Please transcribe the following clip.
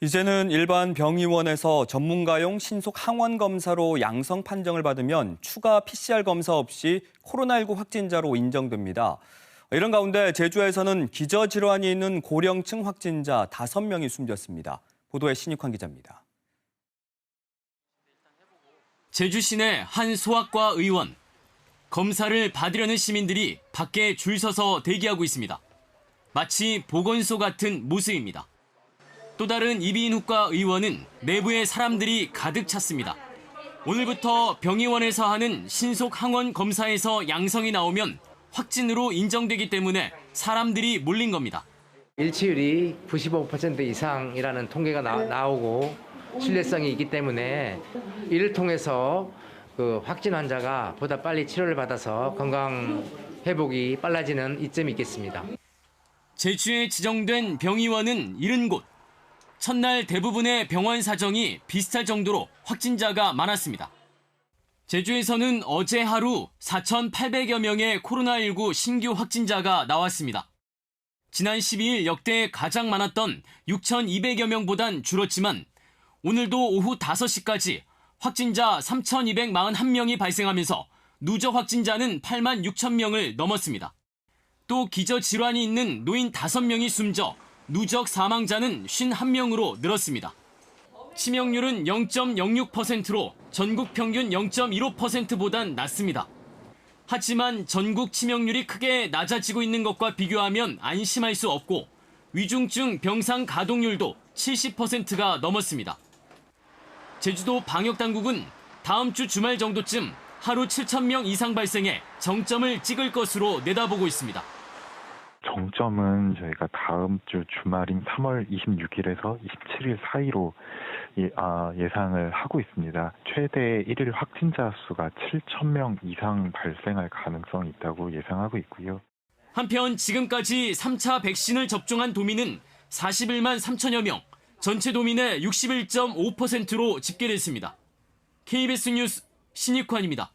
이제는 일반 병의원에서 전문가용 신속 항원 검사로 양성 판정을 받으면 추가 PCR 검사 없이 코로나19 확진자로 인정됩니다. 이런 가운데 제주에서는 기저질환이 있는 고령층 확진자 5명이 숨졌습니다. 보도에 신익환 기자입니다. 제주 시내 한 소아과 의원. 검사를 받으려는 시민들이 밖에 줄 서서 대기하고 있습니다. 마치 보건소 같은 모습입니다. 또 다른 이비인 후과 의원은 내부에 사람들이 가득 찼습니다. 오늘부터 병의원에서 하는 신속 항원 검사에서 양성이 나오면 확진으로 인정되기 때문에 사람들이 몰린 겁니다. 일치율이 95% 이상이라는 통계가 나, 오고 신뢰성이 있기 때문에 이를 통해서 그 확진 환자가 보다 빨리 치료를 받아서 건강 회복이 빨라지는 이점이 있겠습니다. 제주에 지정된 병의원은 70곳. 첫날 대부분의 병원 사정이 비슷할 정도로 확진자가 많았습니다. 제주에서는 어제 하루 4,800여 명의 코로나19 신규 확진자가 나왔습니다. 지난 12일 역대 가장 많았던 6,200여 명보단 줄었지만 오늘도 오후 5시까지 확진자 3,241명이 발생하면서 누적 확진자는 8만 6천 명을 넘었습니다. 또 기저질환이 있는 노인 5명이 숨져 누적 사망자는 51명으로 늘었습니다. 치명률은 0.06%로 전국 평균 0.15%보단 낮습니다. 하지만 전국 치명률이 크게 낮아지고 있는 것과 비교하면 안심할 수 없고 위중증 병상 가동률도 70%가 넘었습니다. 제주도 방역당국은 다음 주 주말 정도쯤 하루 7,000명 이상 발생해 정점을 찍을 것으로 내다보고 있습니다. 정점은 저희가 다음 주 주말인 3월 26일에서 27일 사이로 예, 아, 예상을 하고 있습니다. 최대 1일 확진자 수가 7천 명 이상 발생할 가능성이 있다고 예상하고 있고요. 한편 지금까지 3차 백신을 접종한 도민은 41만 3천여 명, 전체 도민의 61.5%로 집계됐습니다. KBS 뉴스 신익환입니다.